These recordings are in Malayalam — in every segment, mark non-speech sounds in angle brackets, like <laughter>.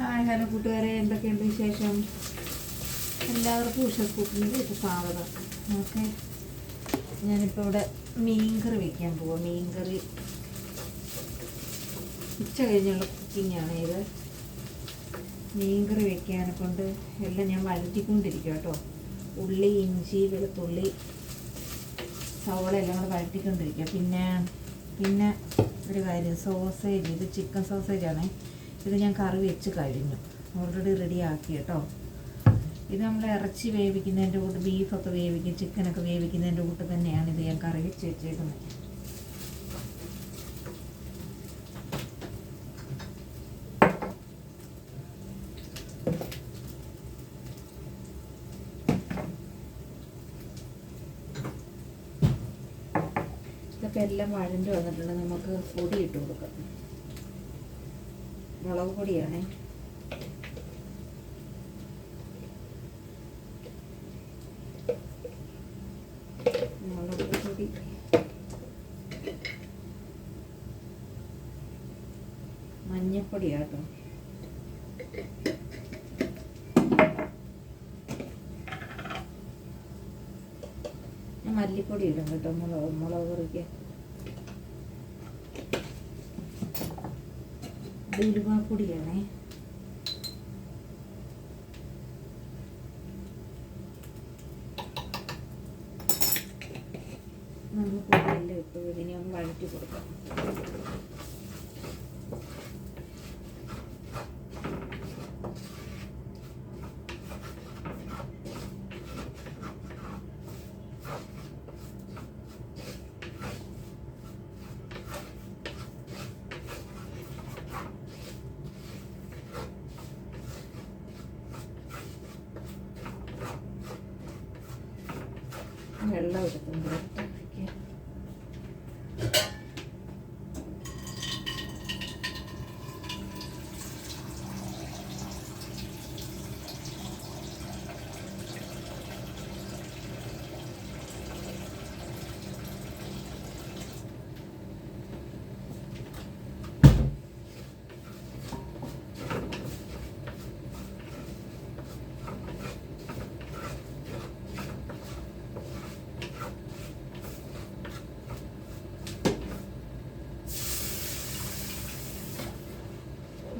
ഹായ് ഹലോ കൂട്ടുകാരെ. എന്തൊക്കെയുണ്ട് വിശേഷം? എല്ലാവർക്കും ഉഷസ് ഇപ്പോൾ സ്വാഗതം. ഓക്കെ. ഞാനിപ്പോൾ ഇവിടെ മീൻ മീൻകറി വയ്ക്കാൻ പോവാം. മീൻകറി ഉച്ച കഴിഞ്ഞുള്ള കുക്കിങ്ങാണ് ഇത്. മീൻ കറി വെക്കാനെ കൊണ്ട് എല്ലാം ഞാൻ വരട്ടിക്കൊണ്ടിരിക്കും കേട്ടോ. ഉള്ളി ഇഞ്ചി വെളുത്തുള്ളി സവോള എല്ലാം കൂടെ വഴറ്റിക്കൊണ്ടിരിക്കുക പിന്നെ പിന്നെ ഒരു കാര്യം സോസേജ്. ഇത് ചിക്കൻ സോസേജാണ്. ഇത് ഞാൻ കറി വെച്ച് കഴിഞ്ഞു. ഓൾറെഡി റെഡി ആക്കി കേട്ടോ. ഇത് നമ്മൾ ഇറച്ചി വേവിക്കുന്നതിന്റെ കൂട്ട് ബീഫൊക്കെ വേവിക്കും ചിക്കനൊക്കെ വേവിക്കുന്നതിന്റെ കൂട്ട് തന്നെയാണ് ഇത് ഞാൻ കറി വെച്ച് വെച്ചേക്കുന്നത്. ഇതൊക്കെ എല്ലാം വഴണ്ട് വന്നിട്ടുണ്ട്. നമുക്ക് പൊടി ഇട്ട് കൊടുക്കാം. മുളക് പൊടിയാണേ. മുളക് പൊടി. മല്ലിപ്പൊടി ഇടും കേട്ടോ മുളക് മുളക് കറിക്ക് ഉലുവാപ്പൊടിയാണേ. നമ്മൾ പൊടിയെല്ലാം ഇപ്പോൾ ഇതിനെ ഒന്ന് വഴറ്റി കൊടുക്കാം. വെള്ളം എടുക്കുന്നുണ്ട്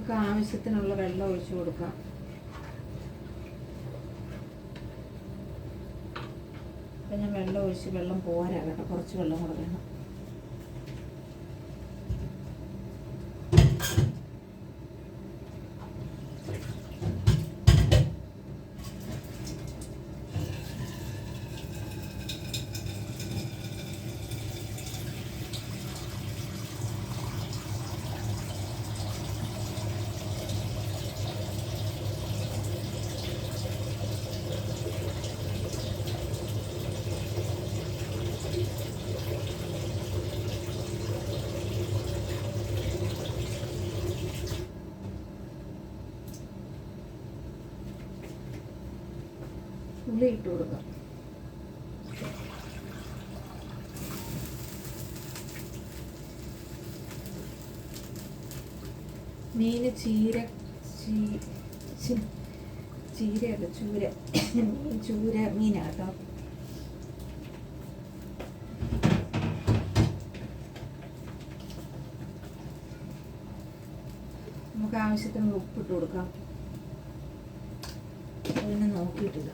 നമുക്ക് ആവശ്യത്തിനുള്ള വെള്ളം ഒഴിച്ചു കൊടുക്കാം. അപ്പം ഞാൻ വെള്ളം ഒഴിച്ച് വെള്ളം പോരാ കേട്ടോ കുറച്ച് വെള്ളം കൂടെ വേണം. ഉള്ളി ഇട്ട് കൊടുക്കാം. മീന് ചീര ചീരയല്ല ചൂര. മീൻ ചൂര മീനാട്ടോ. നമുക്ക് ആവശ്യത്തിനുള്ള ഉപ്പിട്ട് കൊടുക്കാം അതിനെ നോക്കിയിട്ടില്ല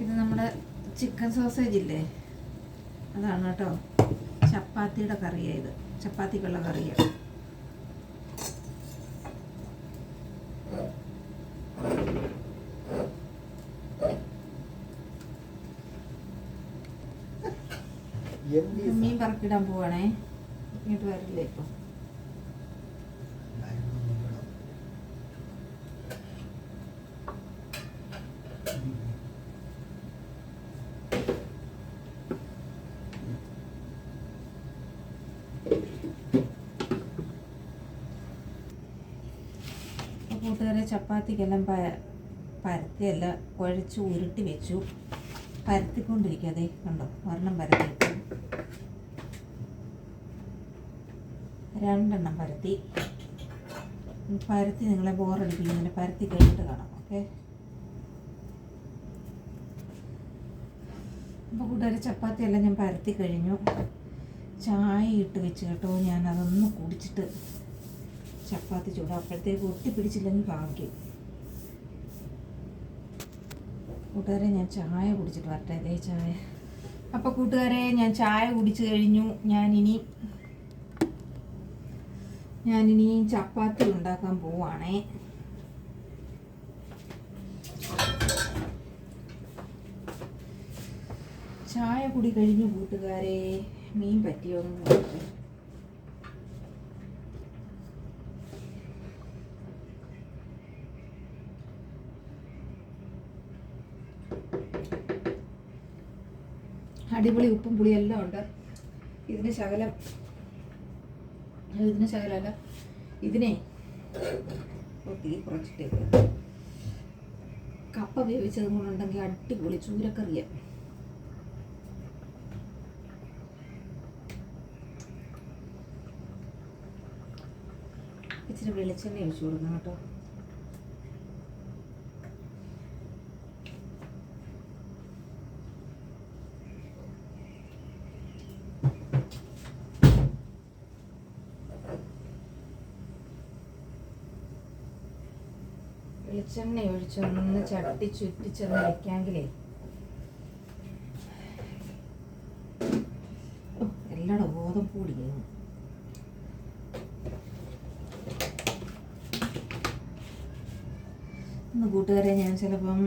ഇത് നമ്മുടെ ചിക്കൻ സോസേജ് ഇല്ലേ? അതാണ് കേട്ടോ ചപ്പാത്തിയുടെ കറിയാണ് ഇത്. ചപ്പാത്തിക്കുള്ള കറിയാണ് മീൻ പറക്കിടാൻ പോവാണേ. ഇങ്ങോട്ട് വരില്ലേ ഇപ്പൊ? കൂട്ടുകാരെ ചപ്പാത്തിക്കെല്ലാം പ പരത്തിയല്ല കുഴച്ച് ഉരുട്ടി വെച്ചു. പരത്തിക്കൊണ്ടിരിക്കുക അതേ കണ്ടോ? ഒരെണ്ണം പരത്തി. രണ്ടെണ്ണം പരത്തി. പരത്തി നിങ്ങളെ ബോറടിപ്പിക്കുന്നില്ല പരത്തി കഴിഞ്ഞിട്ട് കാണാം. ഓക്കെ? അപ്പോൾ കൂട്ടുകാരെ ചപ്പാത്തിയെല്ലാം ഞാൻ പരത്തി കഴിഞ്ഞു. ചായ ഇട്ട് വെച്ച് കേട്ടോ. ഞാൻ അതൊന്ന് കുടിച്ചിട്ട് ചപ്പാത്തി ചൂടാം. അപ്പോഴത്തേക്ക് ഒട്ടിപ്പിടിച്ചില്ലെങ്കിൽ ഭാഗ്യം. കൂട്ടുകാരെ ഞാൻ ചായ കുടിച്ചിട്ട് വരട്ടെ. അതേ ചായ. അപ്പോൾ കൂട്ടുകാരെ ഞാൻ ചായ കുടിച്ചു കഴിഞ്ഞു. ഞാനിനി ഞാനിനി ചപ്പാത്തി ഉണ്ടാക്കാൻ പോവാണേ. ചായ കുടി കഴിഞ്ഞു കൂട്ടുകാരെ. മീൻ പറ്റിയോ എന്ന് നോക്കട്ടെ. അടിപൊളി ഉപ്പും പുളിയും എല്ലാം ഉണ്ട്. ഇതിന് ശകലം ഇതിന് ശകലമല്ല ഇതിനെ തീ കുറച്ചിട്ടേക്ക് കപ്പ വേവിച്ചതും കൊണ്ടുണ്ടെങ്കിൽ അടിപൊളി ചൂരക്കറിയ. ഇച്ചിരി വെളിച്ചെണ്ണ ഒഴിച്ചു കൊടുക്കണം കേട്ടോ. വെളിച്ചെണ്ണ ഒഴിച്ചൊന്ന് ചട്ടി ചുറ്റിച്ചൊന്ന് വെക്കാങ്കിലേ എല്ലാം ബോധം കൂടിയാണ് ഇന്ന് കൂട്ടുകാരെ ഞാൻ ചിലപ്പം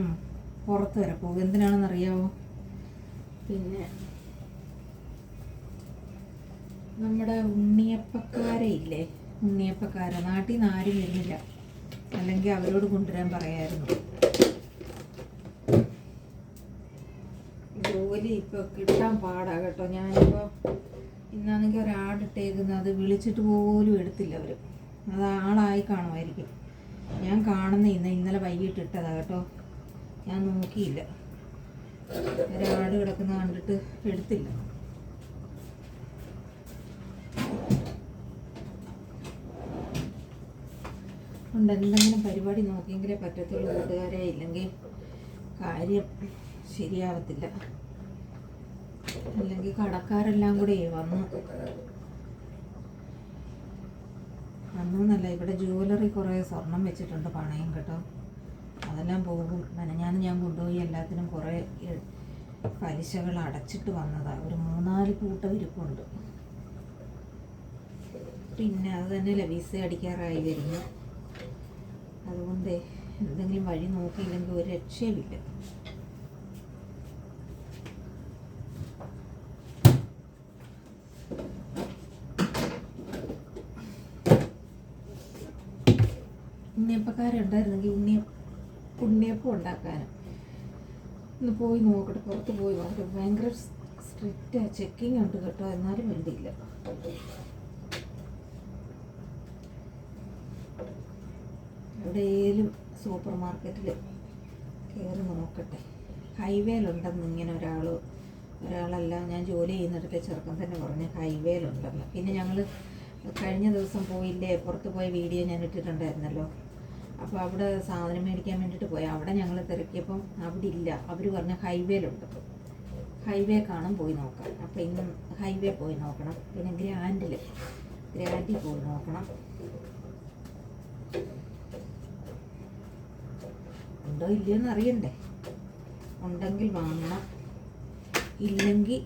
പുറത്ത് വരെ പോകും. എന്തിനാണെന്ന് അറിയാവോ പിന്നെ നമ്മുടെ ഉണ്ണിയപ്പക്കാരെ ഇല്ലേ? ഉണ്ണിയപ്പക്കാരെ. നാട്ടിൽ നിന്ന് ആരും വരുന്നില്ല. അല്ലെങ്കിൽ അവരോട് കൊണ്ടുവരാൻ പറയായിരുന്നു. ജോലി ഇപ്പോൾ കിട്ടാൻ പാടാ കേട്ടോ. ഞാനിപ്പോൾ ഇന്നാണെങ്കിൽ ഒരാടിട്ടേക്കുന്നത് അത് വിളിച്ചിട്ട് പോലും എടുത്തില്ല അവർ അത് ആളായി കാണുമായിരിക്കും. ഞാൻ കാണുന്ന ഇന്ന് ഇന്നലെ വൈകിട്ട് ഇട്ടതാ കേട്ടോ. ഞാൻ നോക്കിയില്ല. ഒരാട് കിടക്കുന്ന കണ്ടിട്ട് എടുത്തില്ല. ഉണ്ട് എന്തെങ്കിലും പരിപാടി നോക്കിയെങ്കിലേ പറ്റത്തുള്ളൂ കൂട്ടുകാരെ. ഇല്ലെങ്കിൽ കാര്യം ശരിയാവത്തില്ല. അല്ലെങ്കിൽ കടക്കാരെല്ലാം കൂടെ വന്നു. വന്നൂന്നല്ല ഇവിടെ ജുവലറി കുറേ സ്വർണം വെച്ചിട്ടുണ്ട് പണയം കേട്ടോ. അതെല്ലാം പോകും. മെനഞ്ഞാന്ന് ഞാൻ കൊണ്ടുപോയി എല്ലാത്തിനും കുറേ പലിശകൾ അടച്ചിട്ട് വന്നതാ. ഒരു മൂന്നാൽ കൂട്ടം ഇരിപ്പുണ്ട് പിന്നെ അത് തന്നെയല്ല വിസ അടിക്കാറായി വരുന്നു. അതുകൊണ്ട് എന്തെങ്കിലും വഴി നോക്കിയില്ലെങ്കിൽ ഒരു രക്ഷയുമില്ല. ഉണ്ണിയപ്പക്കാരുണ്ടായിരുന്നെങ്കിൽ ഉണ്ണിയ ഉണ്ണിയപ്പം ഉണ്ടാക്കാനും. ഒന്ന് പോയി നോക്കട്ടെ പുറത്ത് പോയി നോക്കട്ടെ ഭയങ്കര സ്ട്രിക്റ്റ് ചെക്കിങ് ഉണ്ട് കേട്ടോ. എന്നാലും വേണ്ടിയില്ല എവിടെയും സൂപ്പർ മാർക്കറ്റിൽ കയറി നോക്കട്ടെ. ഹൈവേയിലുണ്ടെന്ന് ഇങ്ങനെ ഒരാൾ ഒരാളല്ല ഞാൻ ജോലി ചെയ്യുന്നിടത്തെ ചെറുക്കൻ തന്നെ പറഞ്ഞു ഹൈവേയിലുണ്ടെന്ന്. പിന്നെ ഞങ്ങൾ കഴിഞ്ഞ ദിവസം പോയില്ലേ പുറത്ത് പോയ വീഡിയോ ഞാൻ ഇട്ടിട്ടുണ്ടായിരുന്നല്ലോ. അപ്പോൾ അവിടെ സാധനം മേടിക്കാൻ വേണ്ടിയിട്ട് പോയി. അവിടെ ഞങ്ങൾ തിരക്കിയപ്പം അവിടെ ഇല്ല. അവർ പറഞ്ഞ ഹൈവേയിലുണ്ട്. ഹൈവേ കാണും പോയി നോക്കാം. അപ്പോൾ ഇന്ന് ഹൈവേ പോയി നോക്കണം. പിന്നെ ഗ്രാൻഡിൽ ഗ്രാൻഡിൽ പോയി നോക്കണം. ഉണ്ടോ ഇല്ലയോ എന്ന് അറിയണ്ടേ? ഉണ്ടെങ്കിൽ വാങ്ങണം. ഇല്ലെങ്കിൽ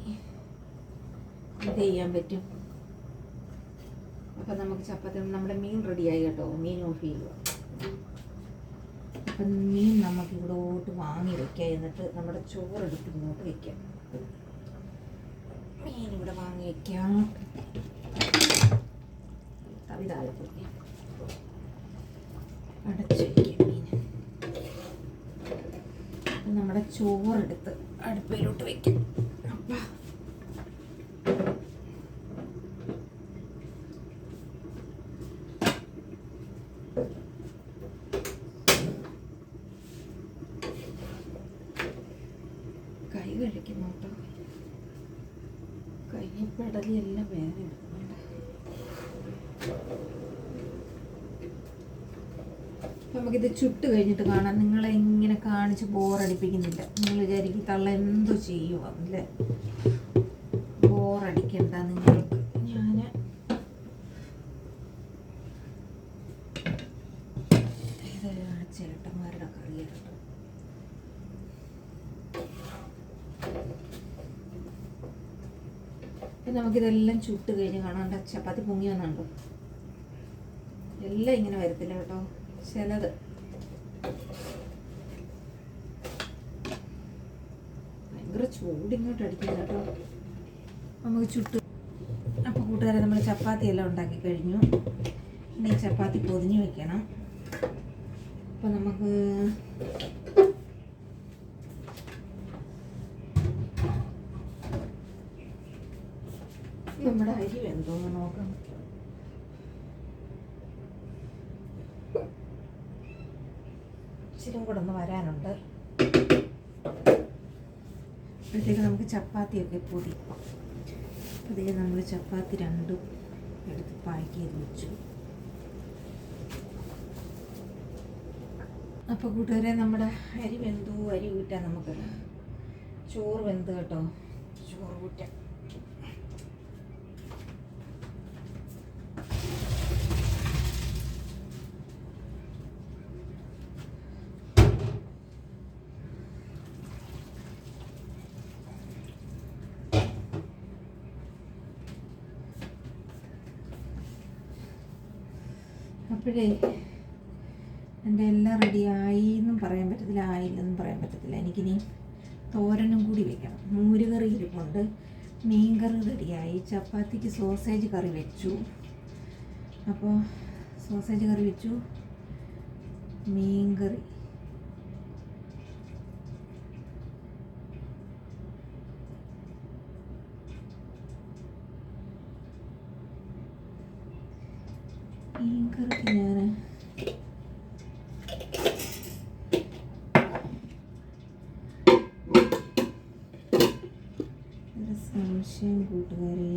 എന്ത് ചെയ്യാൻ പറ്റും. അപ്പം നമുക്ക് ചപ്പാത്തി നമ്മുടെ മീൻ റെഡിയായി കേട്ടോ. മീൻ ഓഫ് ചെയ്യുക. അപ്പം മീൻ നമുക്ക് ഇവിടോട്ട് വാങ്ങി വെക്കാം. എന്നിട്ട് നമ്മുടെ ചോറെടുത്ത് ഇങ്ങോട്ട് വെക്കാം. മീൻ ഇവിടെ വാങ്ങി വെക്കാം. തവി താഴെ പോയി അടച്ചു വയ്ക്കാം മീൻ അപ്പം നമ്മുടെ ചോറെടുത്ത് അടുപ്പിലോട്ട് വെക്കാം അപ്പാ കഴിക്കുന്നു കേട്ടോ കൈ പെടലി എല്ലാം വേദന എടുക്കുന്നുണ്ട് നമുക്കിത് ചുട്ട് കഴിഞ്ഞിട്ട് കാണാം. നിങ്ങളെ ഇങ്ങനെ കാണിച്ച് ബോറടിപ്പിക്കുന്നില്ല. നിങ്ങൾ വിചാരിക്കും തള്ള എന്തോ ചെയ്യുക അല്ലേ? ബോറടിക്കണ്ട നിങ്ങൾക്ക്. ഞാൻ ചേട്ടന്മാരുടെ കറിയാണ് നമുക്കിതെല്ലാം ചുട്ട് കഴിഞ്ഞ് കാണാണ്ട് ചപ്പാത്തി പൊങ്ങി വന്നുണ്ടോ? എല്ലാം ഇങ്ങനെ വരത്തില്ല കേട്ടോ. ചിലത് ഭയങ്കര ചൂടിങ്ങോട്ട് അടിക്കുന്നു കേട്ടോ. നമുക്ക് ചുട്ട് അപ്പോൾ കൂട്ടുകാരെ നമ്മൾ ചപ്പാത്തി എല്ലാം ഉണ്ടാക്കി കഴിഞ്ഞു. ഇനി ചപ്പാത്തി പൊതിഞ്ഞ് വെക്കണം. അപ്പോൾ നമുക്ക് നമ്മുടെ അരി വെന്തോന്ന് നോക്കാം ഇച്ചിരി കൂടെ ഒന്ന് വരാനുണ്ട് അപ്പോഴത്തേക്ക് നമുക്ക് ചപ്പാത്തിയൊക്കെ പൊതി. അതിൽ നമ്മൾ ചപ്പാത്തി രണ്ടും എടുത്ത് പാക്ക് ചെയ്ത് വെച്ചു. അപ്പോൾ കൂട്ടുകാരെ നമ്മുടെ അരി വെന്തു അരി ഊറ്റാൻ നമുക്ക് ചോറ് വെന്ത് കേട്ടോ? ചോറ് ഊറ്റാം. അപ്പോഴേ എന്റെ എല്ലാം റെഡിയായി എന്നും പറയാൻ പറ്റത്തില്ല ആയില്ലെന്നും പറയാൻ പറ്റത്തില്ല. എനിക്കിനി തോരനും കൂടി വെക്കണം. മൂരുകറി ഇരിപ്പുണ്ട് മീൻ കറി റെഡിയായി. ചപ്പാത്തിക്ക് സോസേജ് കറി വെച്ചു. അപ്പോൾ സോസേജ് കറി വെച്ചു. മീൻ കറി മീൻ കറിക്ക് ഞാൻ ഒരു സംശയം കൂട്ടുകാരെ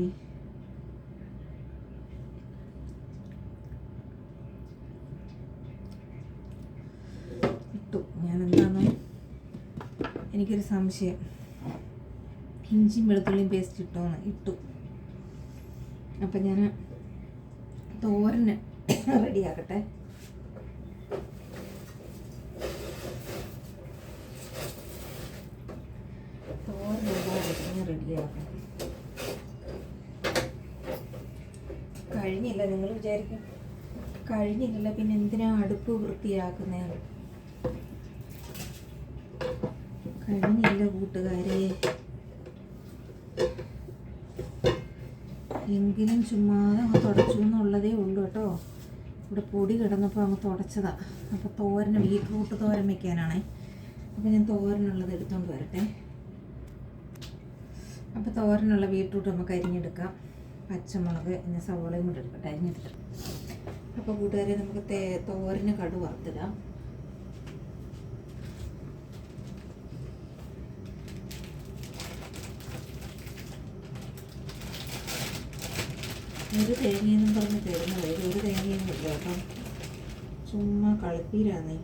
ഇട്ടു ഞാൻ എന്താണ് എനിക്കൊരു സംശയം. ഇഞ്ചിയും വെളുത്തുള്ളിയും പേസ്റ്റ് ഇട്ടോന്ന് ഇട്ടു. അപ്പം <coughs> ഞാൻ തോരന് റെഡിയാക്കട്ടെ. തോരൻ കഴിഞ്ഞില്ല? നിങ്ങൾ വിചാരിക്കും. കഴിഞ്ഞില്ലല്ലോ പിന്നെ എന്തിനാ അടുപ്പ് വൃത്തിയാക്കുന്നത് കഴിഞ്ഞില്ല കൂട്ടുകാരെ? എങ്കിലും ചുമ്മാതെ അങ്ങ് തുടച്ചു എന്നുള്ളതേ ഉള്ളൂ കേട്ടോ. ഇവിടെ പൊടി കിടന്നപ്പോൾ അങ്ങ് തുടച്ചതാണ് അപ്പോൾ തോരന് ബീറ്റ്റൂട്ട് തോരൻ വയ്ക്കാനാണേ അപ്പോൾ ഞാൻ തോരനുള്ളത് എടുത്തുകൊണ്ട് വരട്ടെ. അപ്പോൾ തോരനുള്ള ബീറ്റ്റൂട്ട് നമുക്ക് അരിഞ്ഞെടുക്കാം. പച്ചമുളക് പിന്നെ സവോളയും കൂടെ എടുക്കട്ടെ അരിഞ്ഞെടുക്കാം. അപ്പോൾ കൂട്ടുകാരെ നമുക്ക് തേ തോരന് കടു ഒരു തേങ്ങയെന്നും പറഞ്ഞ് തരുന്നത്. ഒരു തേങ്ങയൊന്നും ഇല്ല കേട്ടോ. ചുമ്മാ കളിപ്പീരാന്നേ.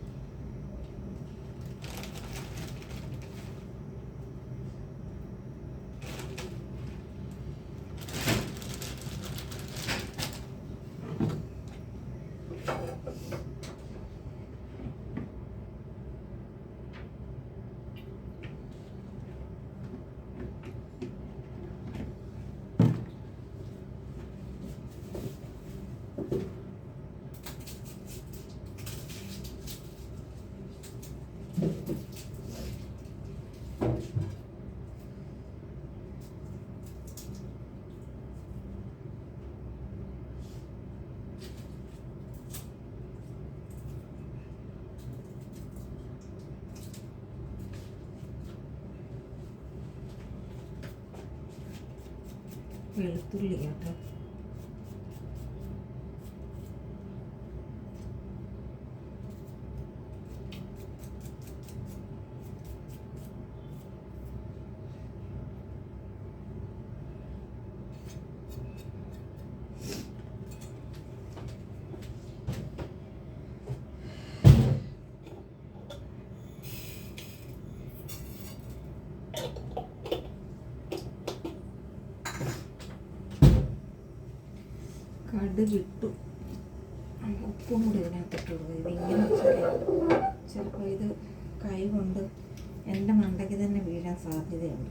വെളുത്തുള്ളി കേട്ടോ ഇത് വിട്ടു ഉപ്പും കൂടി ഇതിനകത്തിട്ട് ഇത് ഇതിങ്ങനെ ചിലപ്പോൾ ഇത് കൈ കൊണ്ട് എന്റെ മണ്ടയ്ക്ക് തന്നെ വീഴാൻ സാധ്യതയുണ്ട്.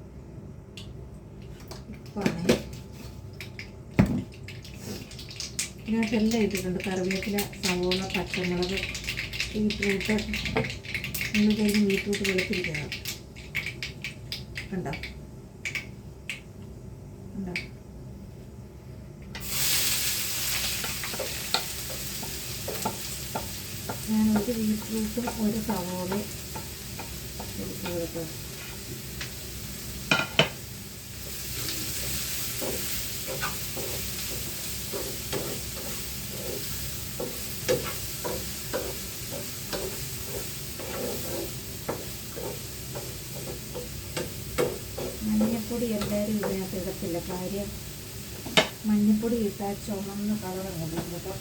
ഉപ്പാണ്. ഇതിനകത്തെല്ലാം ഇട്ടിട്ടുണ്ട്. കറിവേപ്പില സവോള പച്ചമുളക് ബീറ്റ്റൂട്ട്. ഇന്ന് കഴിഞ്ഞ് ബീറ്റ്റൂട്ട് വെളുത്തിരിക്കുന്നത്. കണ്ടോ ഞാൻ ഒരു ബീറ്റ്റൂട്ടും ഒരു സവാളയും മഞ്ഞപ്പൊടി എല്ലാവരും ഇതിനകത്ത് ഇടത്തില്ല. കാര്യം മഞ്ഞപ്പൊടി ഇട്ടാൽ ചുമന്ന് കളർ അങ്ങോട്ട് കേട്ടോ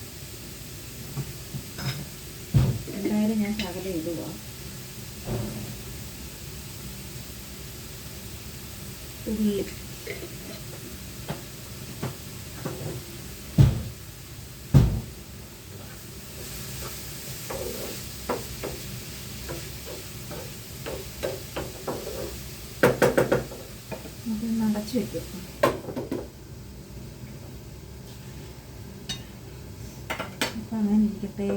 എന്തായാലും ഞാൻ ശകലം ഇടുക ഉള്ളി. അപ്പം അങ്ങനെ ഇരിക്കട്ടെ.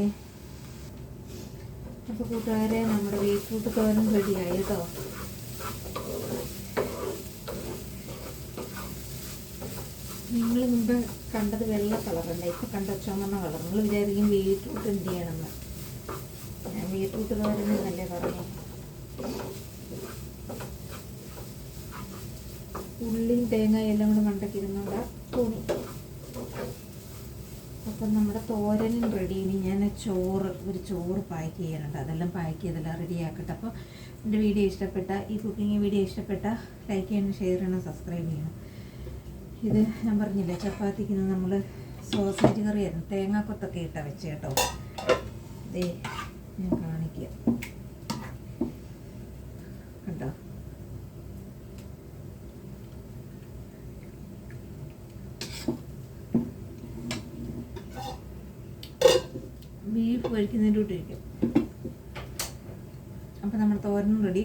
അപ്പോൾ കൂട്ടുകാരെ നമ്മുടെ ബീറ്റ്റൂട്ട് തോരൻ റെഡിയായി കേട്ടോ? നിങ്ങൾ മുമ്പ് കണ്ടത് വെള്ള കളറല്ല ഇപ്പം കണ്ട ചുമന്ന കളർ നിങ്ങൾ വിചാരിക്കും ബീറ്റ്റൂട്ട് എന്ത് ചെയ്യണമെന്ന്. ഞാൻ ബീറ്റ്റൂട്ട് തോരൻ എന്നല്ലേ പറഞ്ഞു? ഉള്ളിയും തേങ്ങയും എല്ലാം കൂടെ മണ്ടക്കിരുന്നുണ്ടാ തുണി. അപ്പം നമ്മുടെ തോരനും റെഡി ഇനി ഞാൻ ചോറ് ഒരു ചോറ് പാക്ക് ചെയ്യാനുണ്ട്. അതെല്ലാം പാക്ക് ചെയ്തെല്ലാം റെഡി ആക്കട്ടെ. അപ്പോൾ എന്റെ വീഡിയോ ഇഷ്ടപ്പെട്ട ഈ കുക്കിംഗ് വീഡിയോ ഇഷ്ടപ്പെട്ട ലൈക്ക് ചെയ്യണം ഷെയർ ചെയ്യണം സബ്സ്ക്രൈബ് ചെയ്യണം. ഇത് ഞാൻ പറഞ്ഞില്ലേ ചപ്പാത്തിക്ക് നമ്മൾ സോസേജ് കറിയായിരുന്നു. തേങ്ങാക്കൊത്തൊക്കെ ഇട്ട വെച്ച് കേട്ടോ. ദേ ഞാൻ കാണിക്കാം കണ്ടോ ബീഫ് കൂട്ടി കൂട്ടിരിക്കും അപ്പം നമ്മുടെ തോരനും റെഡി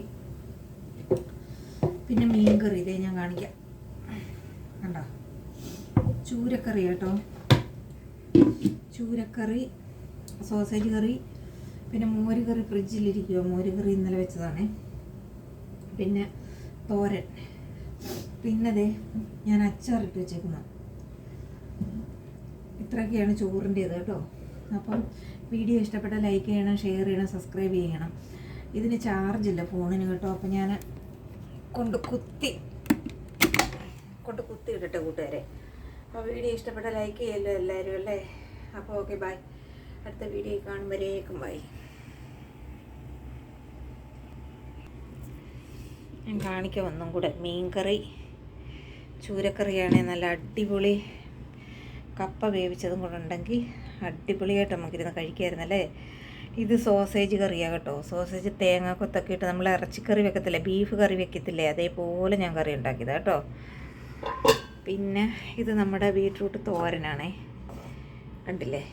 പിന്നെ മീൻ കറി ഇതേ ഞാൻ കാണിക്കാം. കണ്ടോ? ചൂരക്കറി കേട്ടോ. ചൂരക്കറി സോസേജ് കറി പിന്നെ മോര് കറി ഫ്രിഡ്ജിലിരിക്കുക മോര് കറി ഇന്നലെ വെച്ചതാണേ. പിന്നെ തോരൻ. പിന്നെ ദേ ഞാൻ അച്ചാറിട്ട് വെച്ചേക്കുന്നത് ഇത്രയൊക്കെയാണ് ചോറിന്റേത് കേട്ടോ. അപ്പം വീഡിയോ ഇഷ്ടപ്പെട്ട ലൈക്ക് ചെയ്യണം ഷെയർ ചെയ്യണം സബ്സ്ക്രൈബ് ചെയ്യണം. ഇതിന് ചാർജില്ല ഫോണിന് കേട്ടോ. അപ്പം ഞാൻ കൊണ്ട് കുത്തി കൊണ്ട് കുത്തി ഇടട്ടെ കൂട്ടുകാരെ. അപ്പോൾ വീഡിയോ ഇഷ്ടപ്പെട്ട ലൈക്ക് ചെയ്യല്ലോ എല്ലാവരും അല്ലേ? അപ്പോൾ ഓക്കെ ബൈ അടുത്ത വീഡിയോ കാണുമ്പോഴേക്കും ബൈ ഞാൻ കാണിക്കാം ഒന്നും കൂടെ. മീൻകറി ചൂരക്കറിയാണെങ്കിൽ നല്ല അടിപൊളി കപ്പ വേവിച്ചതും കൂടെ ഉണ്ടെങ്കിൽ അടിപൊളിയായിട്ട് നമുക്കിരുന്ന് കഴിക്കാമായിരുന്നല്ലേ ഇത് സോസേജ് കറിയാണ് കേട്ടോ. സോസേജ് തേങ്ങ കൊത്തൊക്കെ ഇട്ട് നമ്മൾ ഇറച്ചിക്കറി വെക്കത്തില്ലേ? ബീഫ് കറി വെക്കത്തില്ലേ? അതേപോലെ ഞാൻ കറി ഉണ്ടാക്കിയത് കേട്ടോ. പിന്നെ ഇത് നമ്മുടെ ബീട്രൂട്ട് തോരനാണേ. കണ്ടില്ലേ?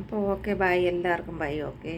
അപ്പോൾ ഓക്കെ ബൈ. എല്ലാവർക്കും ബൈ. ഓക്കെ.